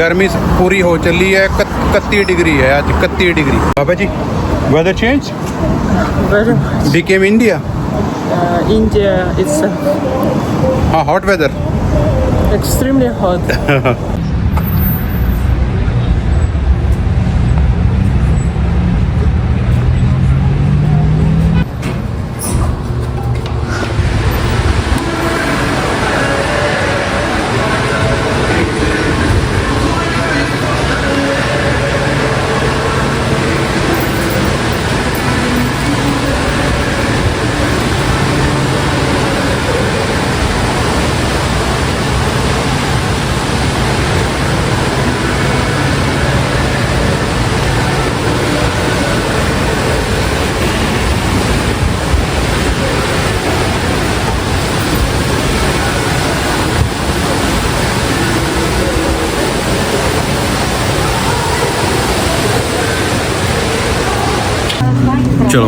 गर्मी पूरी हो चली है इकती डिग्री है आज इकती degree Baba ji weather change became India India hot weather extremely hot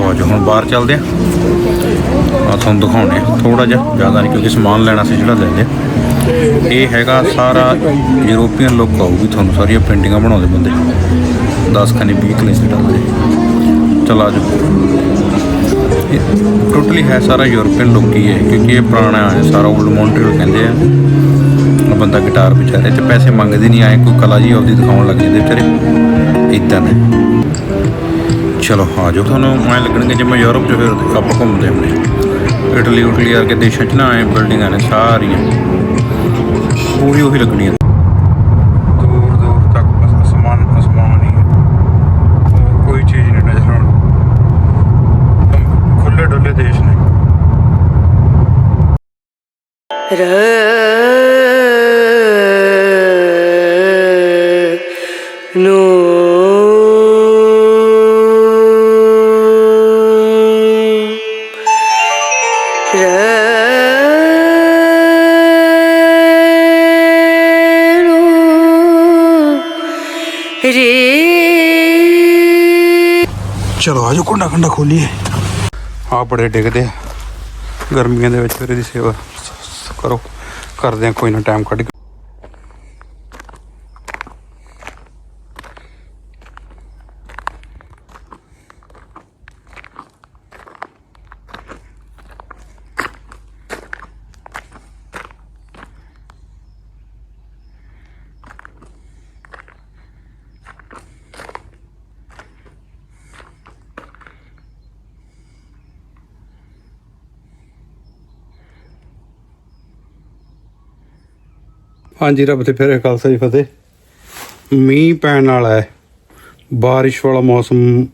ਚਲੋ ਆਜੋ, ਹੁਣ ਬਾਹਰ ਚੱਲਦੇ ਆ ਆ ਤੁਹਾਨੂੰ ਦਿਖਾਉਣੇ ਥੋੜਾ ਜਿਹਾ, ਜ਼ਿਆਦਾ ਨਹੀਂ, ਕਿਉਂਕਿ ਸਮਾਨ ਲੈਣਾ ਸੀ ਜਿਹੜਾ ਲੈ ਲਿਆ। ਇਹ ਹੈਗਾ ਸਾਰਾ ਯੂਰੋਪੀਅਨ ਲੁੱਕ ਆਊਗੀ ਤੁਹਾਨੂੰ, ਸਾਰੀਆਂ ਪੇਂਟਿੰਗਾਂ ਬਣਾਉਂਦੇ ਬੰਦੇ। 10 ਖਾਨੇ 20 ਕਲੇ ਜਿਹੜਾ ਦੇ ਚਲ ਆਜੋ। ਟੋਟਲੀ ਹੈ ਸਾਰਾ ਯੂਰੋਪੀਅਨ ਲੁੱਕ ਹੀ ਹੈ, ਕਿਉਂਕਿ ਇਹ ਪੁਰਾਣਾ ਹੈ, ਸਾਰਾ 올ਡ ਮੌਂਟਰੀਅਲ ਕਹਿੰਦੇ ਆ। ਬੰਦਾ ਗਿਟਾਰ ਵਿਚਾਰੇ ਤੇ ਪੈਸੇ ਮੰਗਦੇ ਨਹੀਂ ਆਏ ਕੋਈ ਕਲਾ ਜੀ ਆਪਦੀ ਦਿਖਾਉਣ ਲੱਗ ਜਾਂਦੇ ਵਿਚਾਰੇ। ਇਦਾਂ ਨੇ। ਚਲੋ ਆ ਜਾਓ। ਤੁਹਾਨੂੰ ਮੈਂ ਲੱਗਣਗੇ ਜਿਵੇਂ ਯੂਰਪ 'ਚ ਫਿਰ ਆਪਾਂ ਘੁੰਮਦੇ ਹੁੰਦੇ ਇਟਲੀ ਉਟਲੀ ਵਰਗੇ ਦੇਸ਼ਾਂ 'ਚ ਨਾ ਐ ਬਿਲਡਿੰਗਾਂ ਨੇ ਸਾਰੀਆਂ। ਪੂਰੀ ਉਹੀ ਲੱਗਣੀਆਂ ਦੂਰ ਆਜੋ ਕੁੰਡਾ ਕੁੰਡਾ ਖੋਲੀਏ। ਆ ਬੜੇ ਡਿੱਗਦੇ ਆ। ਗਰਮੀਆਂ ਦੇ ਵਿੱਚ ਫਿਰ ਇਹਦੀ ਸੇਵਾ ਕਰੋ ਕਰਦੇ ਆ, ਕੋਈ ਨਾ ਟਾਈਮ ਕੱਢ ਕੇ। ਹਾਂਜੀ ਰੱਬ ਤੇ ਫਿਰ ਖਾਲਸਾ ਜੀ ਫਤਿਹ। ਮੀਂਹ ਪੈਣ ਵਾਲਾ ਹੈ। ਬਾਰਿਸ਼ ਵਾਲਾ ਮੌਸਮ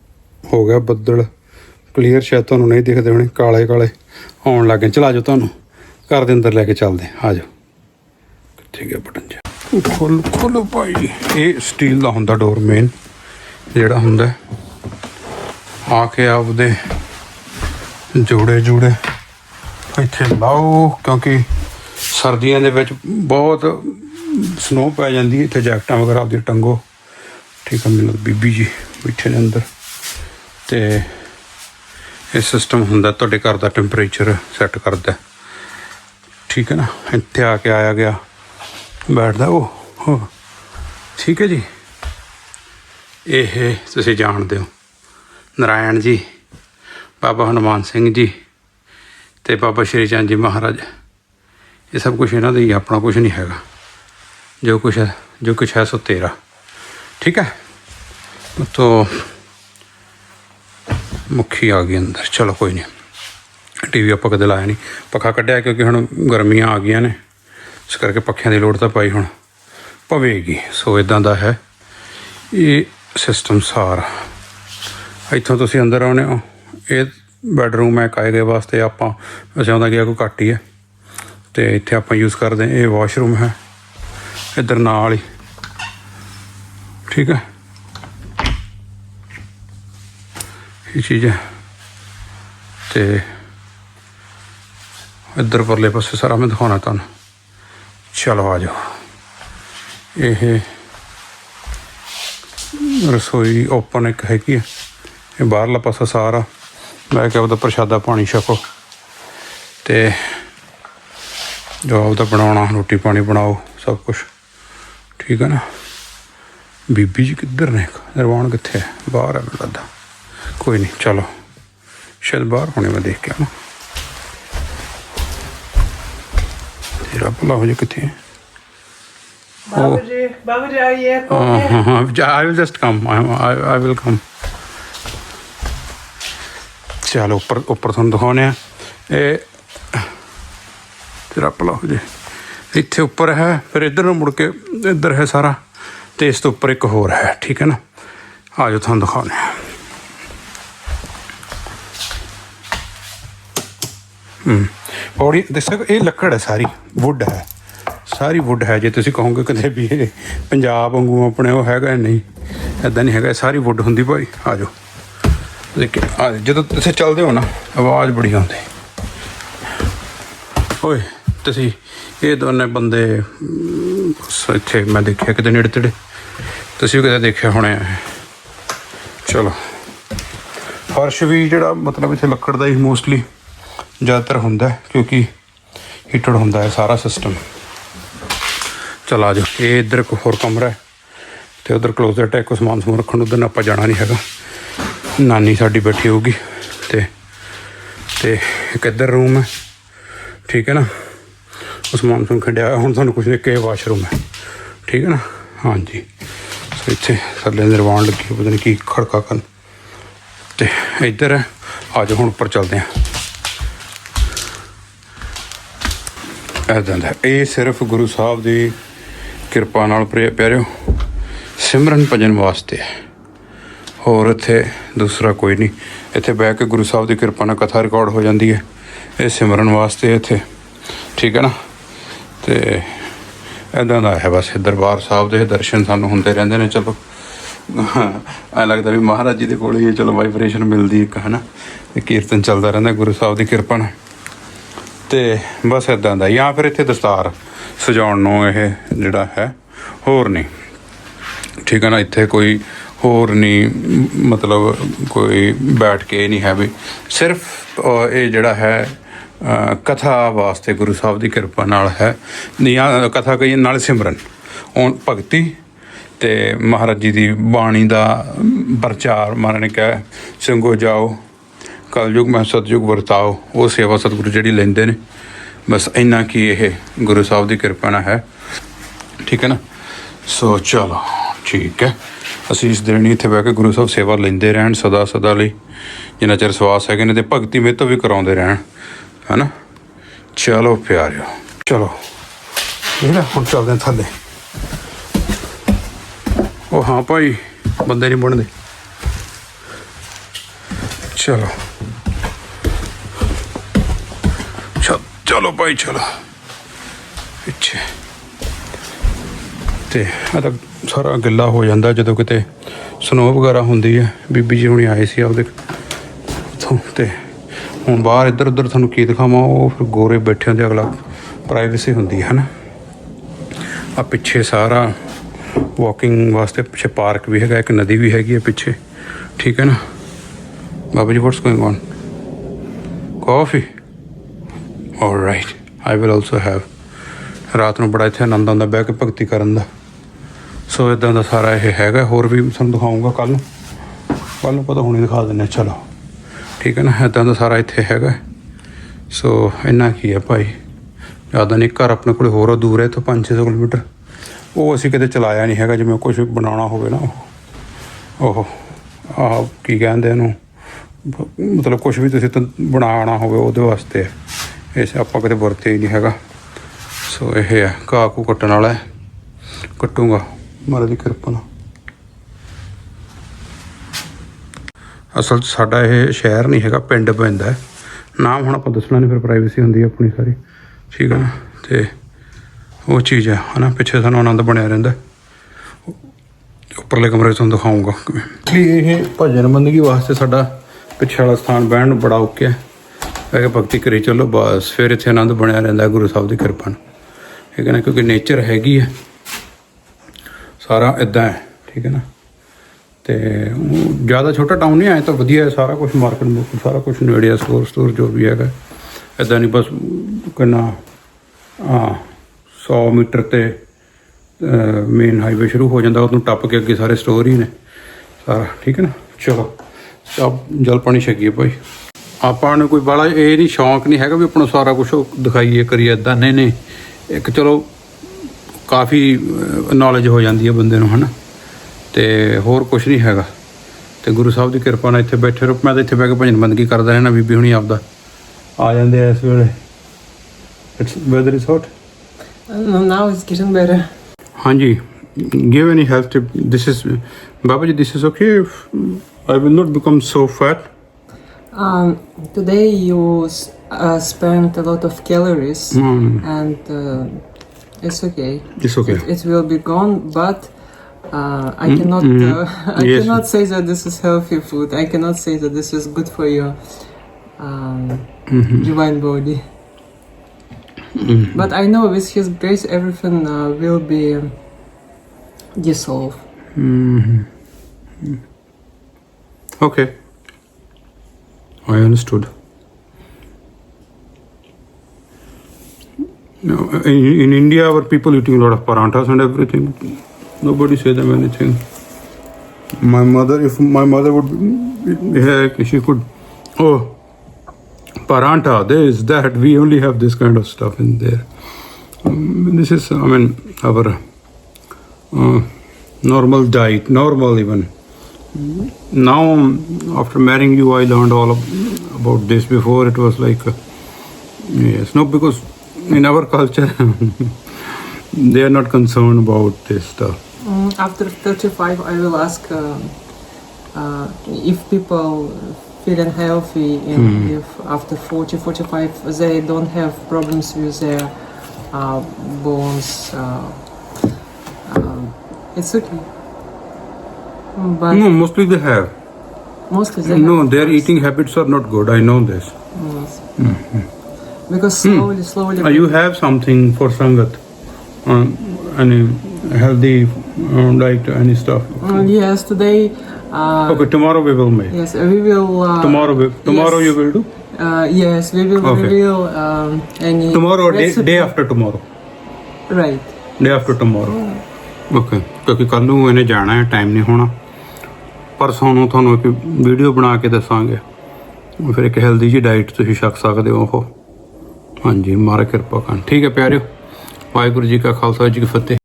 ਹੋ ਗਿਆ ਬੱਦਲ। ਕਲੀਅਰ ਸ਼ਾਇਦ ਤੁਹਾਨੂੰ ਨਹੀਂ ਦਿਖਦੇ ਹੋਣੇ, ਕਾਲੇ ਕਾਲੇ ਆਉਣ ਲੱਗੇ ਚਲਾ ਜਾਓ ਤੁਹਾਨੂੰ। ਘਰ ਦੇ ਅੰਦਰ ਲੈ ਕੇ ਚੱਲਦੇ ਆ ਜਾਓ। ਕਿੱਥੇ ਗਿਆ ਬਟਨ ਜੀ ਖੋਲ ਖੋਲੋ ਭਾਈ। ਇਹ ਸਟੀਲ ਦਾ ਹੁੰਦਾ ਡੋਰ ਮੇਨ ਜਿਹੜਾ ਹੁੰਦਾ ਆ ਕੇ ਆਪਦੇ ਜੋੜੇ ਜੋੜੇ ਇੱਥੇ ਲਾਓ, ਕਿਉਂਕਿ ਸਰਦੀਆਂ ਦੇ ਵਿੱਚ ਬਹੁਤ ਸਨੋ ਪੈ ਜਾਂਦੀ ਇੱਥੇ ਜੈਕਟਾਂ ਵਗੈਰਾ ਆਪਦੀ ਟੰਗੋ। ਠੀਕ ਹੈ ਮੈਨੂੰ ਬੀਬੀ ਜੀ ਬੈਠੇ ਨੇ ਅੰਦਰ। ਤੇ ਇਹ ਸਿਸਟਮ ਹੁੰਦਾ, ਤੁਹਾਡੇ ਘਰ ਦਾ ਟੈਂਪਰੇਚਰ ਸੈੱਟ ਕਰਦਾ। ਠੀਕ ਹੈ ਨਾ, ਇੱਥੇ ਆ ਕੇ ਆਇਆ ਗਿਆ। ਬੈਠਦਾ ਉਹ ਹੋ ਠੀਕ ਹੈ ਜੀ। ਇਹ ਤੁਸੀਂ ਜਾਣਦੇ ਹੋ। ਨਰਾਇਣ ਜੀ, ਬਾਬਾ ਹਨੂਮਾਨ ਸਿੰਘ ਜੀ ਤੇ ਬਾਬਾ ਸ਼੍ਰੀ ਚੰਦ ਜੀ ਮਹਾਰਾਜ। ਇਹ ਸਭ ਕੁਝ ਇਹਨਾਂ ਦਾ ਹੀ ਆਪਣਾ ਕੁਝ ਨਹੀਂ ਹੈਗਾ। ਜੋ ਕੁਝ ਹੈ, ਜੋ ਕੁਝ ਹੈ ਸੋ ਤੇਰਾ। ਠੀਕ ਹੈ? ਤੋ ਮੁਖੀ ਆ ਗਈ ਅੰਦਰ। ਚਲੋ ਕੋਈ ਨਹੀਂ। ਟੀਵੀ ਆਪਾਂ ਕਦੇ ਲਾਇਆ ਨਹੀਂ। ਪੱਖਾ ਕੱਢਿਆ ਕਿਉਂਕਿ ਹੁਣ ਗਰਮੀਆਂ ਆ ਗਈਆਂ ਨੇ। ਇਸ ਕਰਕੇ ਪੱਖਿਆਂ ਦੀ ਲੋੜ ਤਾਂ ਪਾਈ ਹੁਣ। ਪਵੇਗੀ। ਸੋ ਇਦਾਂ ਦਾ ਹੈ ਇਹ ਸਿਸਟਮ ਸਾਰਾ। ਇੱਥੋਂ ਤੁਸੀਂ ਅੰਦਰ ਆਉਣੇ ਹੋ। ਇਹ ਬੈਡਰੂਮ ਹੈ ਕਾਏ ਗਏ ਵਾਸਤੇ ਆਪਾਂ। ਅਸੀਂ ਆਉਂਦਾ ਗਿਆ ਕੋਈ ਘੱਟ ਹੀ ਹੈ। ਤੇ ਇੱਥੇ ਆਪਾਂ ਯੂਜ਼ ਕਰਦੇ ਹਾਂ, ਇਹ ਵਾਸ਼ਰੂਮ ਹੈ, ਇੱਧਰ ਨਾਲ ਹੀ। ਠੀਕ ਹੈ? ਇਹ ਚੀਜ਼ ਹੈ। ਤੇ ਇੱਧਰ ਪਰਲੇ ਪਾਸੇ ਸਾਰਾ ਮੈਂ ਦਿਖਾਉਣਾ ਤੁਹਾਨੂੰ। ਚਲੋ ਆ ਜਾਓ। ਇਹ ਰਸੋਈ ਓਪਨ ਇੱਕ ਹੈਗੀ ਹੈ। ਇਹ ਬਾਹਰਲਾ ਪਾਸਾ ਸਾਰਾ। ਲੈ ਕੇ ਆਪਦਾ ਪ੍ਰਸ਼ਾਦਾ ਪਾਣੀ ਛਕੋ। ਤੇ ਜੋ ਆਪਦਾ ਬਣਾਉਣਾ ਰੋਟੀ ਪਾਣੀ ਬਣਾਓ ਸਭ ਕੁਝ ਠੀਕ ਹੈ ਨਾ? ਬੀਬੀ ਜੀ ਕਿੱਧਰ ਨੇ? ਨਿਰਵਾਣ ਕਿੱਥੇ ਹੈ ਬਾਹਰ ਹੈ ਮੈਨੂੰ ਲੱਗਦਾ। ਕੋਈ ਨਹੀਂ ਚਲੋ। ਸ਼ਾਇਦ ਬਾਹਰ ਹੋਣੇ ਮੈਂ ਦੇਖ ਕੇ ਆਵਾਂ ਤੇਰਾ ਭਲਾ ਹੋ ਜੇ ਕਿੱਥੇ ਹੈ here? ਹਾਂ ਹਾਂ ਹਾਂ I will just come I, I, I will come ਚਲੋ ਉੱਪਰ ਉੱਪਰ ਤੁਹਾਨੂੰ ਦਿਖਾਉਣੇ ਆ। ਇਹ ਤੇਰਾ ਭਲਾ ਹੋ ਜੇ ਇੱਥੇ ਉੱਪਰ ਹੈ, ਫਿਰ ਇੱਧਰ ਨੂੰ ਮੁੜ ਕੇ ਇੱਧਰ ਹੈ ਸਾਰਾ। ਤੇ ਇਸ ਤੋਂ ਉੱਪਰ ਇੱਕ ਹੋਰ ਹੈ, ਠੀਕ ਹੈ ਨਾ? ਆ ਜਾਓ ਤੁਹਾਨੂੰ ਦਿਖਾਉਂਦੇ ਹਾਂ। ਹੂੰ ਔਰ ਇਹ ਦੇਖੋ, ਇਹ ਲੱਕੜ ਹੈ ਸਾਰੀ ਵੁੱਡ ਹੈ। ਸਾਰੀ ਵੁੱਡ ਹੈ, ਜੇ ਤੁਸੀਂ ਕਹੋਗੇ ਕਦੇ ਵੀ ਇਹ ਪੰਜਾਬ ਵਾਂਗੂ ਆਪਣੇ ਉਹ ਹੈਗਾ ਨਹੀਂ ਐਦਾਂ ਨਹੀਂ ਹੈਗਾ ਸਾਰੀ ਵੁੱਡ ਹੁੰਦੀ ਭਾਈ। ਆ ਜਾਓ ਲੇਕਿਨ ਆ ਜਦੋਂ ਤੁਸੀਂ ਚੱਲਦੇ ਹੋ ਨਾ, ਆਵਾਜ਼ ਬੜੀ ਆਉਂਦੀ। ਓਏ। ਤੁਸੀਂ ਇਹ ਦੋਨੇ ਬੰਦੇ ਇੱਥੇ ਮੈਂ ਦੇਖਿਆ ਕਿਤੇ ਨੇੜੇ ਤੇੜੇ। ਤੁਸੀਂ ਵੀ ਕਿਤੇ ਦੇਖਿਆ ਹੋਣਾ ਹੈ। ਚਲੋ। ਫਰਸ਼ ਵੀ ਜਿਹੜਾ ਮਤਲਬ ਇੱਥੇ ਲੱਕੜ ਦਾ ਹੀ ਮੋਸਟਲੀ ਜ਼ਿਆਦਾਤਰ ਹੁੰਦਾ ਕਿਉਂਕਿ ਹੀਟਡ ਹੁੰਦਾ ਹੈ ਸਾਰਾ ਸਿਸਟਮ ਚਲ ਆ ਜਾਓ। ਇਹ ਇੱਧਰ ਇੱਕ ਹੋਰ ਕਮਰਾ ਹੈ, ਤੇ ਉਧਰ ਕਲੋਜ਼ਟ ਹੈ ਕੋਈ ਸਮਾਨ ਸਮੂਨ ਰੱਖਣ ਉਧਰ ਆਪਾਂ ਜਾਣਾ ਨਹੀਂ ਹੈਗਾ। ਨਾਨੀ ਸਾਡੀ ਬੈਠੀ ਹੋਊਗੀ, ਤੇ ਤੇ ਇੱਕ ਇੱਧਰ ਰੂਮ ਹੈ। ਠੀਕ ਹੈ ਨਾ? ਉਹ ਸਮਾਨ ਸਮੂਨ ਖੰਡਿਆ ਹੁਣ ਤੁਹਾਨੂੰ ਕੁਝ ਨਹੀਂ ਕਿ ਵਾਸ਼ਰੂਮ ਹੈ। ਠੀਕ ਹੈ ਨਾ? ਹਾਂਜੀ। ਸੋ ਇੱਥੇ ਥੱਲੇ ਨਿਰਵਾਣ ਲੱਗੀ ਪਤਾ ਨਹੀਂ ਕੀ ਖੜਕਾ ਕਰਨ। ਤੇ ਇੱਧਰ ਹੈ। ਆ ਹੁਣ ਉੱਪਰ ਚੱਲਦੇ ਹਾਂ। ਐਦਾਂ ਦਾ ਇਹ ਸਿਰਫ ਗੁਰੂ ਸਾਹਿਬ ਦੀ ਕਿਰਪਾ ਨਾਲ ਪ੍ਰਿਆ ਪਿਆਰਿਓ, ਸਿਮਰਨ ਭਜਨ ਵਾਸਤੇ ਹੋਰ ਇੱਥੇ ਦੂਸਰਾ ਕੋਈ ਨਹੀਂ। ਇੱਥੇ ਬਹਿ ਕੇ ਗੁਰੂ ਸਾਹਿਬ ਦੀ ਕਿਰਪਾ ਨਾਲ ਕਥਾ ਰਿਕਾਰਡ ਹੋ ਜਾਂਦੀ ਹੈ। ਇਹ ਸਿਮਰਨ ਵਾਸਤੇ ਇੱਥੇ। ਠੀਕ ਹੈ ਨਾ? ਤੇ ਐਦਾਂ ਦਾ ਹੈ ਬਸ ਇਹ ਦਰਬਾਰ ਸਾਹਿਬ ਦੇ ਦਰਸ਼ਨ ਸਾਨੂੰ ਹੁੰਦੇ ਰਹਿੰਦੇ ਨੇ, ਚਲੋ। ਐ ਲੱਗਦਾ ਵੀ ਮਹਾਰਾਜ ਜੀ ਦੇ ਕੋਲ ਹੀ ਚਲੋ ਵਾਈਬ੍ਰੇਸ਼ਨ ਮਿਲਦੀ ਇੱਕ ਹੈ ਨਾ ਤੇ ਕੀਰਤਨ ਚੱਲਦਾ ਰਹਿੰਦਾ, ਗੁਰੂ ਸਾਹਿਬ ਦੀ ਕਿਰਪਾ ਨਾਲ। ਤੇ ਬਸ ਇਦਾਂ ਦਾ ਜਾਂ ਫਿਰ ਇੱਥੇ ਦਸਤਾਰ ਸਜਾਉਣ ਨੂੰ ਇਹ ਜਿਹੜਾ ਹੈ, ਹੋਰ ਨਹੀਂ। ਠੀਕ ਹੈ ਨਾ, ਇੱਥੇ ਕੋਈ ਹੋਰ ਨਹੀਂ, ਮਤਲਬ ਕੋਈ ਬੈਠ ਕੇ ਨਹੀਂ ਹੈ ਵੀ। ਸਿਰਫ ਇਹ ਜਿਹੜਾ ਹੈ ਕਥਾ ਵਾਸਤੇ ਗੁਰੂ ਸਾਹਿਬ ਦੀ ਕਿਰਪਾ ਨਾਲ ਹੈ। ਜਾਂ ਕਥਾ ਕਹੀ ਨਾਲ ਸਿਮਰਨ। ਉਹ ਭਗਤੀ ਤੇ ਮਹਾਰਾਜ ਜੀ ਦੀ ਬਾਣੀ ਦਾ ਪ੍ਰਚਾਰ, ਮਹਾਰਾਜ ਨੇ ਕਿਹਾ, ਸੰਗੋ ਜਾਓ, ਕਲਯੁਗ ਮੈਂ ਸਤਯੁਗ ਵਰਤਾਓ। ਉਹ ਸੇਵਾ ਸਤਿਗੁਰੂ ਜਿਹੜੀ ਲੈਂਦੇ ਨੇ। ਬਸ ਇੰਨਾ ਕੀ ਇਹ ਗੁਰੂ ਸਾਹਿਬ ਦੀ ਕਿਰਪਾ ਨਾਲ ਹੈ। ਠੀਕ ਹੈ ਨਾ? ਸੋ ਚਲੋ, ਠੀਕ ਹੈ। ਅਸੀਂ ਇਸ ਦਿਨ ਇੱਥੇ ਬਹਿ ਕੇ ਗੁਰੂ ਸਾਹਿਬ ਸੇਵਾ ਲੈਂਦੇ ਰਹਿਣ ਸਦਾ ਸਦਾ ਲਈ। ਜਿੰਨਾ ਚਿਰ ਸਵਾਸ ਹੈਗੇ ਨੇ ਤੇ ਭਗਤੀ ਮੇਰੇ ਤੋਂ ਵੀ ਕਰਾਉਂਦੇ ਰਹਿਣ। ਹੈਨਾ? ਚਲੋ ਪਿਆਰਿਓ। ਚਲੋ। ਇਹ ਨਾ ਹੁਣ ਚੱਲਦੇ ਹਾਂ ਥੱਲੇ। ਉਹ ਹਾਂ ਭਾਈ, ਬੰਦੇ ਨਹੀਂ ਬਣਦੇ ਚਲੋ। ਚਲ, ਚਲੋ ਭਾਈ, ਚਲੋ। ਪਿੱਛੇ। ਤੇ ਆ ਤਾਂ ਸਾਰਾ ਗਿੱਲਾ ਹੋ ਜਾਂਦਾ ਜਦੋਂ ਕਿਤੇ ਸਨੋ ਵਗੈਰਾ ਹੁੰਦੀ ਹੈ। ਬੀਬੀ ਜੀ ਹੁਣੇ ਆਏ ਸੀ ਆਪਦੇ ਉੱਥੋਂ ਤੇ ਹੁਣ ਬਾਹਰ ਇੱਧਰ ਉੱਧਰ ਤੁਹਾਨੂੰ ਕੀ ਦਿਖਾਵਾਂ, ਉਹ ਫਿਰ ਗੋਰੇ ਬੈਠੇ ਹੁੰਦੇ ਅਗਲਾ ਪ੍ਰਾਈਵੇਸੀ ਹੁੰਦੀ ਹੈ ਨਾ ਆ ਪਿੱਛੇ ਸਾਰਾ ਵਾਕਿੰਗ ਵਾਸਤੇ ਪਿੱਛੇ ਪਾਰਕ ਵੀ ਹੈਗਾ, ਇੱਕ ਨਦੀ ਵੀ ਹੈਗੀ ਹੈ ਪਿੱਛੇ, ਠੀਕ ਹੈ ਨਾ। Baba ji what's going on coffee all right I will also have ਰਾਤ ਨੂੰ ਬੜਾ ਇੱਥੇ ਆਨੰਦ ਆਉਂਦਾ, ਬਹਿ ਕੇ ਭਗਤੀ ਕਰਨ ਦਾ। ਸੋ ਇਦਾਂ ਦਾ ਸਾਰਾ ਇਹ ਹੈਗਾ, ਹੋਰ ਵੀ ਤੁਹਾਨੂੰ ਦਿਖਾਉਂਗਾ ਕੱਲ ਨੂੰ। ਕੱਲ ਨੂੰ ਪਤਾ ਹੁਣੇ ਦਿਖਾ ਦਿੰਨੇ ਚਲੋ। ਠੀਕ ਹੈ ਨਾ ਇਦਾਂ ਦਾ ਸਾਰਾ ਇੱਥੇ ਹੈਗਾ। ਸੋ ਇੰਨਾ ਕੀ ਹੈ ਭਾਈ? ਜ਼ਿਆਦਾ ਨਹੀਂ, ਘਰ ਆਪਣੇ ਕੋਲ ਹੋਰ ਦੂਰ ਹੈ ਤੋਂ 5-600 ਕਿਲੋਮੀਟਰ। ਉਹ ਅਸੀਂ ਕਦੇ ਚਲਾਇਆ ਨਹੀਂ ਹੈਗਾ, ਜਿਵੇਂ ਕੁਝ ਬਣਾਉਣਾ ਹੋਵੇ ਨਾ ਉਹ। ਆਹ ਕੀ ਕਹਿੰਦੇ ਇਹਨੂੰ? ਮਤਲਬ ਕੁਝ ਵੀ ਤੁਸੀਂ ਤਾਂ ਬਣਾਉਣਾ ਹੋਵੇ ਉਹਦੇ ਵਾਸਤੇ। ਇਸ ਆਪਾਂ ਕਦੇ ਵਰਤੇ ਹੀ ਨਹੀਂ ਹੈਗਾ। ਸੋ ਇਹ ਹੈ, ਘਾਹ ਕੂ ਕੱਟਣ ਵਾਲਾ ਕੱਟੂਗਾ। ਮਹਾਰਾਜ ਦੀ ਕਿਰਪਾ ਨਾਲ। ਅਸਲ 'ਚ ਸਾਡਾ ਇਹ ਸ਼ਹਿਰ ਨਹੀਂ ਹੈਗਾ, ਪਿੰਡ ਪੈਂਦਾ ਹੈ। ਨਾਮ ਹੁਣ ਆਪਾਂ ਦੱਸਣਾ ਨਹੀਂ, ਫਿਰ ਪ੍ਰਾਈਵੇਸੀ ਹੁੰਦੀ ਹੈ ਆਪਣੀ ਸਾਰੀ। ਠੀਕ ਹੈ ਨਾ? ਤੇ ਉਹ ਚੀਜ਼ ਹੈ, ਹਨਾ? ਪਿੱਛੇ ਸਾਨੂੰ ਆਨੰਦ ਬਣਿਆ ਰਹਿੰਦਾ ਉੱਪਰਲੇ ਕਮਰੇ 'ਚ ਤੁਹਾਨੂੰ ਦਿਖਾਉਂਗਾ ਕਿ ਇਹ ਭਜਨ ਬੰਦਗੀ ਵਾਸਤੇ ਸਾਡਾ ਪਿੱਛੇ ਵਾਲਾ ਸਥਾਨ ਬਹਿਣ ਨੂੰ ਬੜਾ ਓਕੇ ਹੈ। ਬਹਿ ਭਗਤੀ ਕਰੀ ਚੱਲੋ, ਬਸ। ਫਿਰ ਇੱਥੇ ਆਨੰਦ ਬਣਿਆ ਰਹਿੰਦਾ ਗੁਰੂ ਸਾਹਿਬ ਦੀ ਕਿਰਪਾ ਨਾਲ। ਠੀਕ ਹੈ ਨਾ? ਕਿਉਂਕਿ ਨੇਚਰ ਹੈਗੀ ਹੈ। ਸਾਰਾ ਇਦਾਂ ਹੈ। ਠੀਕ ਹੈ ਨਾ? ਤੇ ਜ਼ਿਆਦਾ ਛੋਟਾ ਟਾਊਨ ਨਹੀਂ ਆਇਆ ਤਾਂ ਵਧੀਆ ਹੈ, ਸਾਰਾ ਕੁਝ ਮਾਰਕੀਟ ਮੁਰਕੀਟ, ਸਾਰਾ ਕੁਝ ਨੇੜੇ ਆ ਸਟੋਰ ਸਟੋਰ ਜੋ ਵੀ ਹੈਗਾ। ਇਦਾਂ ਨਹੀਂ ਬਸ ਕਿੰਨਾ ਆ 100 ਮੀਟਰ ਤੇ ਮੇਨ ਹਾਈਵੇ ਸ਼ੁਰੂ ਹੋ ਜਾਂਦਾ, ਉਹਨੂੰ ਟੱਪ ਕੇ ਅੱਗੇ ਸਾਰੇ ਸਟੋਰ ਹੀ ਨੇ, ਸਾਰਾ, ਠੀਕ ਹੈ ਨਾ? ਚਲੋ, ਸਭ ਜਲ ਪਾਣੀ ਛਕੀਏ ਭਾਈ। ਆਪਾਂ ਨੂੰ ਕੋਈ ਬਾਲਾ ਇਹ ਨਹੀਂ, ਸ਼ੌਂਕ ਨਹੀਂ ਹੈਗਾ ਵੀ ਆਪਾਂ ਨੂੰ ਸਾਰਾ ਕੁਝ ਦਿਖਾਈਏ, ਕਰੀਏ ਇਦਾਂ ਨਹੀਂ ਨਹੀਂ। ਇੱਕ ਚਲੋ, ਕਾਫੀ ਨੌਲੇਜ ਹੋ ਜਾਂਦੀ ਹੈ ਬੰਦੇ ਨੂੰ, ਹਨਾ? ਤੇ ਹੋਰ ਕੁਝ ਨਹੀਂ ਹੈਗਾ ਤੇ ਗੁਰੂ ਸਾਹਿਬ ਦੀ ਕਿਰਪਾ ਨਾਲ ਇੱਥੇ ਬੈਠੇ ਰਹੋ ਮੈਂ ਤਾਂ ਇੱਥੇ ਬਹਿ ਕੇ ਭਜਨ ਬੰਦਗੀ ਕਰਦਾ ਰਹਿਣਾ ਬੀਬੀ ਹੁਣੀ ਆਪਦਾ ਆ ਜਾਂਦੇ ਆ ਇਸ ਵੇਲੇ it's weather is hot now it's getting better. ਹਾਂਜੀ give any health tip this is baba ji this is okay if i will not become so fat Um, today you s- uh, spent a lot of calories, mm, and uh, it's okay. it's okay It, it will be gone, but uh, I Mm, cannot. mm, Uh, I yes. cannot say that this is healthy food. I cannot say that this is good for your um, Mhm. divine body. Mhm. But I know with His grace, everything uh, will be dissolved. Mhm. okay i understood no, in, in india our people eating a lot of paranthas and everything nobody say them anything. My mother if my mother would yeah, she could oh parantha this that. We only have this kind of stuff in there. Um, this is i mean our uh, normal diet normal even. Now after marrying you i learned all of, about this. Before it was like uh, yes. No because in our culture they are not concerned about this stuff after 35, I will ask uh, uh, if people feeling healthy and if after 40, 45 they don't have problems with their uh, bones. Uh, um, it's okay. Mm, But no mostly they have mostly they no have their problems. eating habits are not good i know this Yes. Because slowly, slowly. Uh, you have something for sangat um, any healthy uh, diet any stuff Mm, yes, today. Uh, okay tomorrow we will make Yes, we will. Uh, tomorrow we, tomorrow yes. you will do Uh, yes, we will Okay. reveal um, any. tomorrow or day, recipe- day after tomorrow Right. Day after tomorrow okay ਕਿਉਂਕਿ ਕੱਲ ਨੂੰ ਇਹਨੇ ਜਾਣਾ ਹੈ time ਨਹੀਂ ਹੋਣਾ ਪਰਸੋਂ ਨੂੰ ਤੁਹਾਨੂੰ ਇੱਕ ਵੀਡੀਓ ਬਣਾ ਕੇ ਦੱਸਾਂਗੇ ਫਿਰ ਇੱਕ ਹੈਲਦੀ ਜੀ ਡਾਈਟ ਤੁਸੀਂ ਛਕ ਸਕਦੇ ਹੋ ਉਹ ਹਾਂਜੀ ਮਾਰਾ ਕਿਰਪਾ ਕਰਨ ਠੀਕ ਹੈ ਪਿਆਰਿਓ ਵਾਹਿਗੁਰੂ ਜੀ ਕਾ ਖਾਲਸਾ ਜੀ ਕੀ ਫਤਿਹ